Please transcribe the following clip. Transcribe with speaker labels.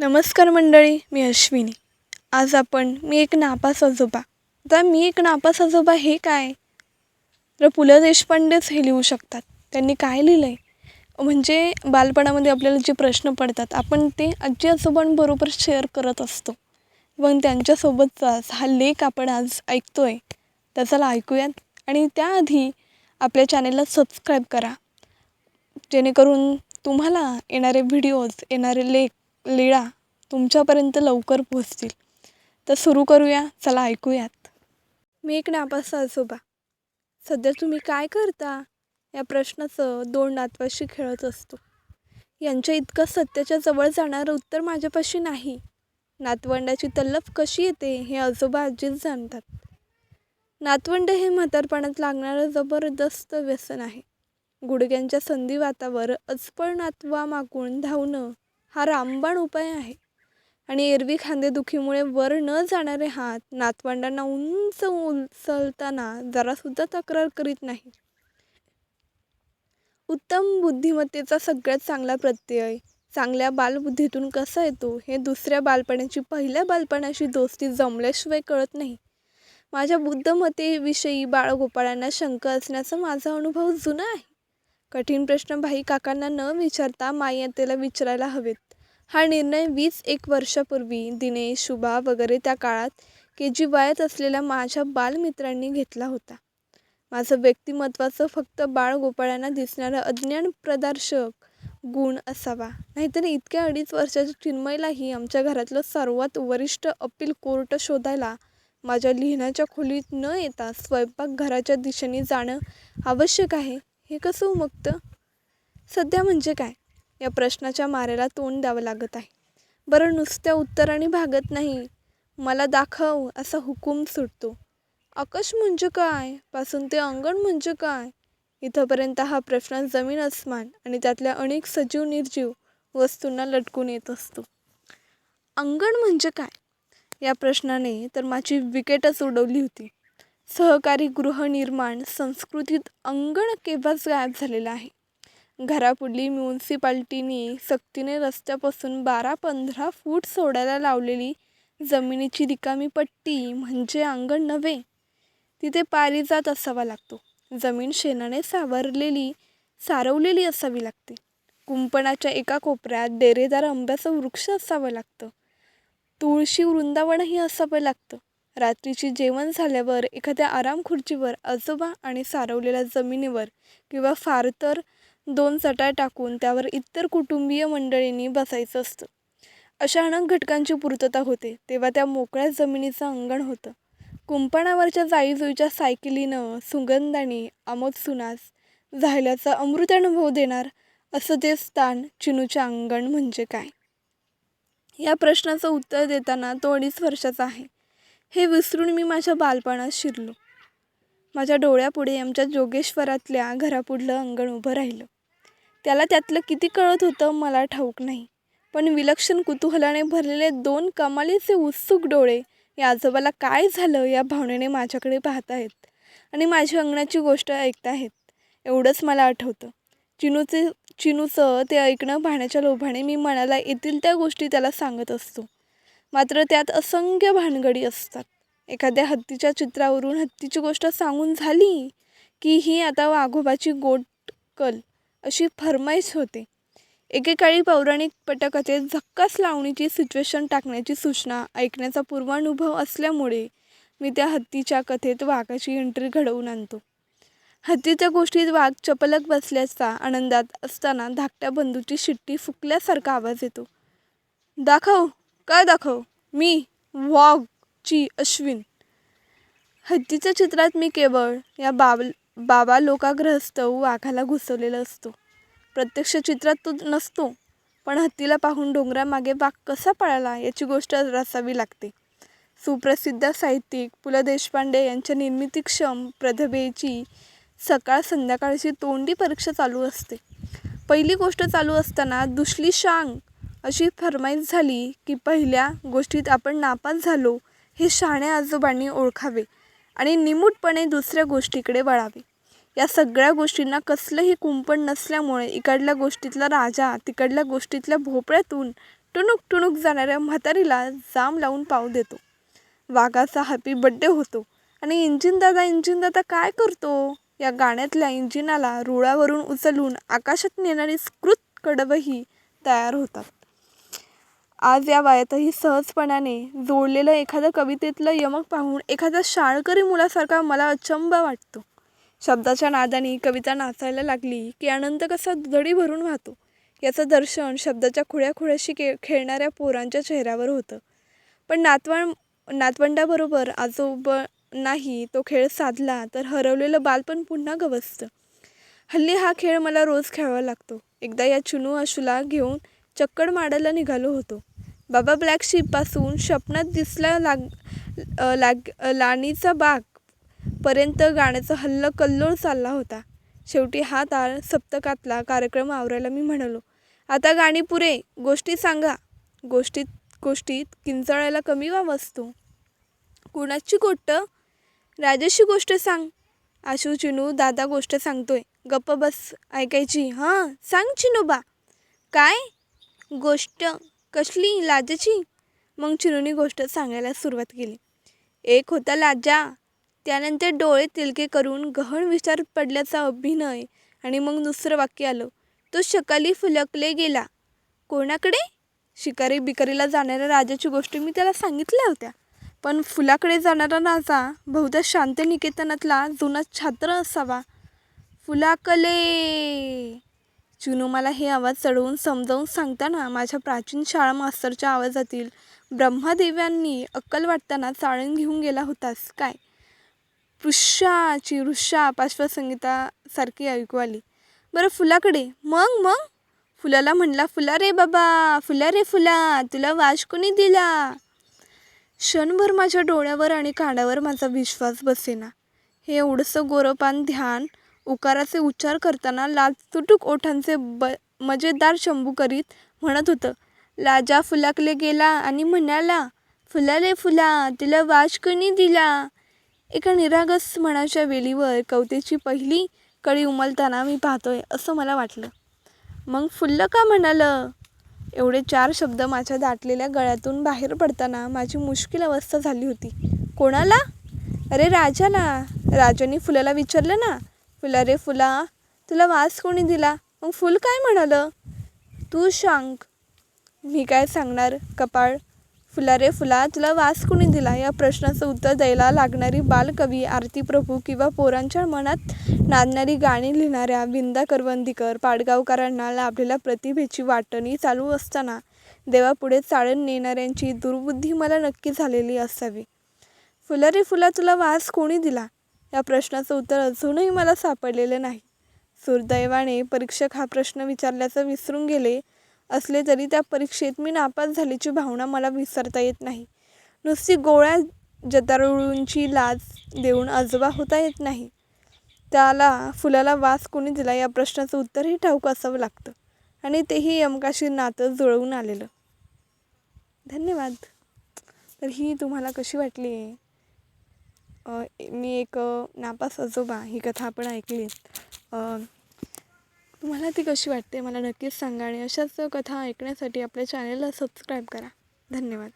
Speaker 1: नमस्कार मंडळी मी अश्विनी. आज आपण मी एक नापास आजोबा. आता मी एक नापास आजोबा हे काय? तर पु ल देशपांडेच हे लिहू शकतात. त्यांनी काय लिहिलं आहे म्हणजे बालपणामध्ये आपल्याला जे प्रश्न पडतात आपण ते आजी आजोबांबरोबर शेअर करत असतो. पण त्यांच्यासोबतचाच हा लेख आपण आज ऐकतो आहे तर चला ऐकूयात आणि त्याआधी आपल्या चॅनेलला सबस्क्राईब करा. जेणेकरून तुम्हाला येणारे व्हिडिओज येणारे लेख लीळा तुमच्यापर्यंत लवकर पोहोचतील. तर सुरू करूया चला ऐकूयात. मी एक नापास आजोबा. सध्या तुम्ही काय करता? या प्रश्नाचं दोन नातवाशी खेळत असतो. यांच्या इतकं सत्याच्या जवळ जाणारं उत्तर माझ्यापाशी नाही. नातवंडाची तल्लफ कशी येते हे आजोबा आजीच जाणतात. नातवंड हे म्हातारपणात लागणारं जबरदस्त व्यसन आहे. गुडघ्यांच्या संधिवातावर अचपळ नातवा मागून धावणं हा रामबाण उपाय आहे. आणि एरवी खांदेदुखीमुळे वर न जाणारे हात नातवंडांना उंच उचलताना जरासुद्धा तक्रार करीत नाही उत्तम बुद्धिमत्तेचा सगळ्यात चांगला प्रत्यय चांगल्या बालबुद्धीतून कसा येतो हे दुसऱ्या बालपणाची पहिल्या बालपणाशी दोस्ती जमल्याशिवाय कळत नाही. माझ्या बुद्धमतेविषयी बाळगोपाळांना शंका असण्याचा माझा अनुभव जुना आहे. कठीण प्रश्न भाई काकांना न विचारता मायातेला विचारायला हवेत. हा निर्णय वीस एक वर्षापूर्वी दिनेश शुभा वगैरे त्या काळात के जी वयात असलेल्या माझ्या बालमित्रांनी घेतला होता. माझं व्यक्तिमत्वाचं फक्त बाळ गोपाळ्यांना दिसणारं अज्ञान प्रदर्शक गुण असावा. नाहीतर इतक्या अडीच वर्षाच्या चिन्मयलाही आमच्या घरातलं सर्वात वरिष्ठ अपील कोर्ट शोधायला माझ्या लिहिण्याच्या खोलीत न येता स्वयंपाकघराच्या दिशेने जाणं आवश्यक आहे. हे कसं उमगतं? सध्या म्हणजे काय? या प्रश्नाच्या माऱ्याला तोंड द्यावं लागत आहे. बरं नुसत्या उत्तराने भागत नाही. मला दाखव असा हुकूम सुटतो. आकाश म्हणजे काय? पासून ते अंगण म्हणजे काय? इथंपर्यंत हा प्रश्न जमीन अस्मान आणि त्यातल्या अनेक सजीव निर्जीव वस्तूंना लटकून येत असतो. अंगण म्हणजे काय? या प्रश्नाने तर माझी विकेटच उडवली होती. सहकारी गृहनिर्माण संस्कृतीत अंगण केव्हाच गायब झालेलं आहे? घरापुढली म्युन्सिपाल्टीनी सक्तीने रस्त्यापासून बारा पंधरा फूट सोडायला लावलेली जमिनीची रिकामी पट्टी म्हणजे अंगण नव्हे. तिथे पारिजात असावा लागतो. जमीन शेणाने सावरलेली सारवलेली असावी लागते. कुंपणाच्या एका कोपऱ्यात डेरेदार आंब्याचं वृक्ष असावं लागतं. तुळशी वृंदावनही असावं लागतं. रात्रीची जेवण झाल्यावर एखाद्या आराम खुर्चीवर आजोबा आणि सारवलेल्या जमिनीवर किंवा फार तर दोन चटाय टाकून त्यावर इतर कुटुंबीय मंडळींनी बसायचं असतं. अशा अनेक घटकांची पूर्तता होते तेव्हा त्या मोकळ्या जमिनीचं अंगण होतं. कुंपणावरच्या जाईजुईच्या सायकलीनं सुगंधाने आमोद सुनास झाल्याचा अमृतानुभव देणार असं ते स्थान चिनूच्या अंगण म्हणजे काय? या प्रश्नाचं उत्तर देताना तो अडीच वर्षाचा आहे. हे विसरून मी माझ्या बालपणात शिरलो. माझ्या डोळ्यापुढे आमच्या जोगेश्वरातल्या घरापुढलं अंगण उभं राहिलं. त्याला त्यातलं किती कळत होतं मला ठाऊक नाही. पण विलक्षण कुतूहलाने भरलेले दोन कमालीचे उत्सुक डोळे या आजोबाला काय झालं या भावनेने माझ्याकडे पाहत आहेत आणि माझी अंगणाची गोष्ट ऐकत आहेत एवढंच मला आठवतं. चिनूचे चिनूचं ते ऐकणं पाहण्याच्या लोभाने मी मनाला येतील त्या गोष्टी त्याला सांगत असतो. मात्र त्यात असंख्य भानगडी असतात. एखाद्या हत्तीच्या चित्रावरून हत्तीची गोष्ट सांगून झाली की ही आता वाघोबाची गोटकल अशी फरमाईश होते. एकेकाळी पौराणिक पटकथेत झक्कास लावणीची सिच्युएशन टाकण्याची सूचना ऐकण्याचा पूर्वानुभव असल्यामुळे मी त्या हत्तीच्या कथेत वाघाची एंट्री घडवून आणतो. हत्तीच्या गोष्टीत वाघ चपलक बसल्याचा आनंदात असताना धाकट्या बंधूची शिट्टी फुकल्यासारखा आवाज येतो. दाखव काय दाखव? मी वाघची अश्विन. हत्तीच्या चित्रात मी केवळ या बाब बाबा लोकाग्रहस्थ वाघाला घुसवलेला असतो. प्रत्यक्ष चित्रात तो नसतो पण हत्तीला पाहून डोंगरामागे वाघ कसा पळाला याची गोष्ट रसावी लागते. सुप्रसिद्ध साहित्यिक पु ल देशपांडे यांच्या निर्मितीक्षम प्रतिभेची सकाळ संध्याकाळची तोंडी परीक्षा चालू असते. पहिली गोष्ट चालू असताना दुसली शांग अशी फरमाईश झाली की पहिल्या गोष्टीत आपण नापास झालो हे शहाण्या आजोबांनी ओळखावे आणि निमूटपणे दुसऱ्या गोष्टीकडे वळावे. या सगळ्या गोष्टींना कसलंही कुंपण नसल्यामुळे इकडल्या गोष्टीतला राजा तिकडल्या गोष्टीतल्या भोपळ्यातून टुणूक टुणूक जाणाऱ्या म्हातारीला जाम लावून पाव देतो. वाघाचा हॅपी बड्डे होतो आणि इंजिन दादा इंजिन दादा काय करतो? या गाण्यातल्या इंजिनाला रुळावरून उचलून आकाशात नेणारी स्कृत कडवही तयार होतात. आज या वयातही सहजपणाने जोडलेलं एखादं कवितेतलं यमक पाहून एखाद्या शाळकरी मुलासारखा मला अचंब वाटतो. शब्दाच्या नादाने कविता नाचायला लागली की आनंद कसा दुधडी भरून वाहतो. याचं दर्शन शब्दाच्या खुळ्या खुळ्याशी के खेळणाऱ्या पोरांच्या चेहऱ्यावर होतं. पण नातवण नातवंडाबरोबर आजोब नाही तो खेळ साधला तर हरवलेलं बालपण पुन्हा गवसतं. हल्ली हा खेळ मला रोज खेळावा लागतो. एकदा या चुनू अशूला घेऊन चक्कड माडायला निघालो होतो. बाबा ब्लॅक शिपपासून स्वप्नात दिसला लाग लाग लाणीचा बाग पर्यंत गाण्याचा हल्ल कल्लोळ चालला होता. शेवटी हा तार सप्तकातला कार्यक्रम आवरायला मी म्हणालो आता गाणी पुरे गोष्टी सांगा. गोष्टीत गोष्टीत किंचाळायला कमी वाव असतो कुणाची गोष्ट? राजाची गोष्ट सांग. आशू चिनू दादा गोष्ट सांगतोय. गप्प बस ऐकायची. हां सांग चिनोबा. काय? गोष्ट कसली लाजाची मग चिनूनी गोष्ट सांगायला सुरुवात केली. एक होता लाजा त्यानंतर डोळे तिलके करून गहन विचार पडल्याचा अभिनय आणि मग दुसरं वाक्य आलं. तो शकाली फुलकले गेला. कोणाकडे? शिकारी बिकारीला जाणाऱ्या राजाची गोष्ट मी त्याला सांगितल्या होत्या. पण फुलाकडे जाणारा राजा बहुधा शांतनिकेतनातला जुना छात्र असावा. फुलाकले! चुनू मला हे आवाज चढवून समजावून सांगताना माझ्या प्राचीन शाळा मास्तरच्या आवाजातील ब्रह्मदेव्यांनी अक्कल वाटताना चाळून घेऊन गेला होतास काय? पृष्ठाची वृषा पार्श्वसंगीतासारखी ऐकू आली. बरं फुलाकडे. मग मग? फुलाला म्हणला फुला रे बाबा फुला रे फुला तुला वाश कोणी दिला? क्षणभर माझ्या डोळ्यावर आणि कानावर माझा विश्वास बसेना. हे एवढंसं गोरपान ध्यान उकाराचे उच्चार करताना लाजतुटूक ओठांचे ब मजेदार शंभू करीत म्हणत होतं. लाजा फुलाकले गेला आणि म्हणाला फुला रे फुला तिला वाश कोणी दिला? एका निरागस म्हणाच्या वेलीवर कवतेची पहिली कळी उमलताना मी पाहतोय असं मला वाटलं. मग फुल्लं का म्हणालं? एवढे चार शब्द माझ्या दाटलेल्या गळ्यातून बाहेर पडताना माझी मुश्किल अवस्था झाली होती. कोणाला? अरे राजाला. राजाने फुलाला विचारलं ना फुला रे फुला तुला वास कोणी दिला? मग फुल काय म्हणालं? तू सांग. मी काय सांगणार कपाळ? फुला रे फुला तुला वास कोणी दिला? या प्रश्नाचं उत्तर द्यायला लागणारी बालकवी आरती प्रभू किंवा पोरांच्या मनात नांदणारी गाणी लिहिणाऱ्या विंदा करवंदीकर पाडगावकरांना लाभलेल्या प्रतिभेची वाटणी चालू असताना देवापुढे चाळण नेणाऱ्यांची दुर्बुद्धी मला नक्की झालेली असावी. फुला रे फुला तुला वास कोणी दिला? या प्रश्नाचं उत्तर अजूनही मला सापडलेलं नाही. सुदैवाने परीक्षक हा प्रश्न विचारल्याचं विसरून गेले असले तरी त्या परीक्षेत मी नापास झाल्याची भावना मला विसरता येत नाही. नुसती गोळ्या जतारुळूंची लाज देऊन आजोबा होता येत नाही. त्याला फुलाला वास कोणी दिला या प्रश्नाचं उत्तरही ठाऊक असावं लागतं आणि तेही यमकाशी नातं जुळवून आलेलं. धन्यवाद. तर ही तुम्हाला कशी वाटली? आहे मी एक नापास आजोबा ही कथा आपण ऐकली. तुम्हाला ती कशी वाटते? मला नक्कीच सांगा आणि अशाच कथा ऐकण्यासाठी आपल्या चॅनलला सबस्क्राईब करा. धन्यवाद.